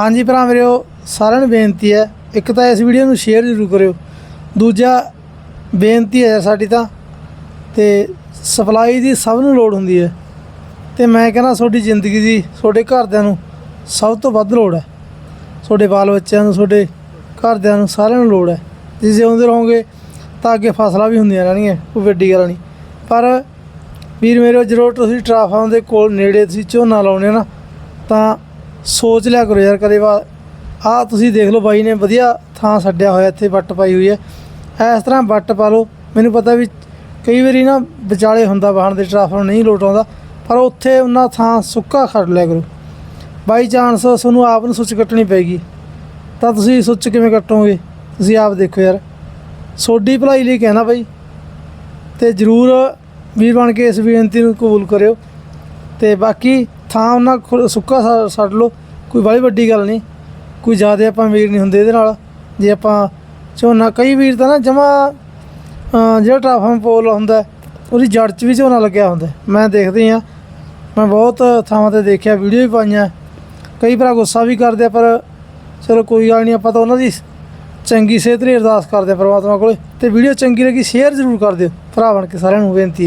ਹਾਂਜੀ ਭਰਾ ਮੇਰਿਓ ਸਾਰਿਆਂ ਨੂੰ ਬੇਨਤੀ ਹੈ, ਇੱਕ ਤਾਂ ਇਸ ਵੀਡੀਓ ਨੂੰ ਸ਼ੇਅਰ ਜ਼ਰੂਰ ਕਰਿਓ। ਦੂਜਾ, ਬੇਨਤੀ ਹੈ ਸਾਡੀ ਤਾਂ, ਤੇ ਸਪਲਾਈ ਦੀ ਸਭ ਨੂੰ ਲੋੜ ਹੁੰਦੀ ਹੈ। ਤੇ ਮੈਂ ਕਹਿੰਦਾ ਤੁਹਾਡੀ ਜ਼ਿੰਦਗੀ ਦੀ, ਤੁਹਾਡੇ ਘਰਦਿਆਂ ਨੂੰ ਸਭ ਤੋਂ ਵੱਧ ਲੋੜ ਹੈ। ਤੁਹਾਡੇ ਬਾਲ ਬੱਚਿਆਂ ਨੂੰ, ਤੁਹਾਡੇ ਘਰਦਿਆਂ ਨੂੰ ਸਾਰਿਆਂ ਨੂੰ ਲੋੜ ਹੈ। ਜੇ ਜਿਉਂਦੇ ਰਹੋਗੇ, ਤਾਂ ਅੱਗੇ ਫਸਲਾਂ ਵੀ ਹੁੰਦੀਆਂ ਰਹਿਣਗੀਆਂ, ਕੋਈ ਵੱਡੀ ਗੱਲ ਨਹੀਂ। ਪਰ ਵੀਰ ਮੇਰੇ ਜਦੋਂ ਤੁਸੀਂ ਟਰਾਫਾਰਮ ਦੇ ਕੋਲ ਨੇੜੇ ਤੁਸੀਂ ਝੋਨਾ ਲਾਉਣੇ ਨਾ, ਤਾਂ ਸੋਚ ਲਿਆ ਕਰੋ ਯਾਰ ਕਦੇ ਵਾ ਆਹ ਤੁਸੀਂ ਦੇਖ ਲਓ ਬਾਈ ਨੇ ਵਧੀਆ ਥਾਂ ਛੱਡਿਆ ਹੋਇਆ, ਇੱਥੇ ਵੱਟ ਪਾਈ ਹੋਈ ਹੈ। ਇਸ ਤਰ੍ਹਾਂ ਵੱਟ ਪਾ ਲਓ। ਮੈਨੂੰ ਪਤਾ ਵੀ ਕਈ ਵਾਰੀ ਨਾ ਵਿਚਾਲੇ ਹੁੰਦਾ ਵਾਹਨ ਦੇ ਟਰਾਫਾਰਮ ਨਹੀਂ ਲੋਟ ਆਉਂਦਾ, ਪਰ ਉੱਥੇ ਉਹਨਾਂ ਥਾਂ ਸੁੱਕਾ ਖੜ ਲਿਆ ਕਰੋ। ਬਾਈ ਚਾਂਸ ਤੁਹਾਨੂੰ ਆਪ ਨੂੰ ਸੁੱਚ ਕੱਟਣੀ ਪੈਗੀ ਤਾਂ ਤੁਸੀਂ ਸੁੱਚ ਕਿਵੇਂ ਕੱਟੋਗੇ? ਤੁਸੀਂ ਆਪ ਦੇਖੋ ਯਾਰ। ਸੋਡੀ ਭਲਾਈ ਲਈ ਕਹਿਣਾ ਬਾਈ। ਤੇ ਜਰੂਰ ਵੀਰ ਬਣ ਕੇ ਇਸ ਬੇਨਤੀ ਨੂੰ ਕਬੂਲ ਕਰਿਓ। ਤੇ ਬਾਕੀ ਥਾਂ ਉਹਨਾਂ ਖੁ- ਸੁੱਕਾ ਛੱਡ- ਛੱਡ ਲਓ, ਕੋਈ ਬੜੀ ਵੱਡੀ ਗੱਲ ਨਹੀਂ। ਕੋਈ ਜ਼ਿਆਦਾ ਆਪਾਂ ਵੀਰ ਨਹੀਂ ਹੁੰਦੇ ਇਹਦੇ ਨਾਲ। ਜੇ ਆਪਾਂ ਝੋਨਾ, ਕਈ ਵੀਰ ਤਾਂ ਨਾ ਜਮਾ ਜਿਹੜਾ ਟਰਾਫਮ ਪੋਲ ਹੁੰਦਾ, ਉਹਦੀ ਜੜ 'ਚ ਵੀ ਝੋਨਾ ਲੱਗਿਆ ਹੁੰਦਾ। ਮੈਂ ਦੇਖਦੀ ਆ ਮੈਂ ਬਹੁਤ ਥਾਵਾਂ ਤੇ ਦੇਖਿਆ, ਵੀਡੀਓ ਵੀ ਪਾਈਆਂ। ਕਈ ਭਰਾ ਗੁੱਸਾ ਵੀ ਕਰਦੇ ਆ, ਪਰ ਚਲੋ ਕੋਈ ਗੱਲ ਨਹੀਂ, ਆਪਾਂ ਤਾਂ ਉਹਨਾਂ ਦੀ ਚੰਗੀ ਸਿਹਤ ਲਈ ਅਰਦਾਸ ਕਰਦੇ ਆ ਪ੍ਰਮਾਤਮਾ ਕੋਲੇ। ਤੇ ਵੀਡੀਓ ਚੰਗੀ ਲੱਗੀ, ਸ਼ੇਅਰ ਜ਼ਰੂਰ ਕਰ ਦਿਓ। ਭਰਾ ਬਣ ਕੇ ਸਾਰਿਆਂ ਨੂੰ ਬੇਨਤੀ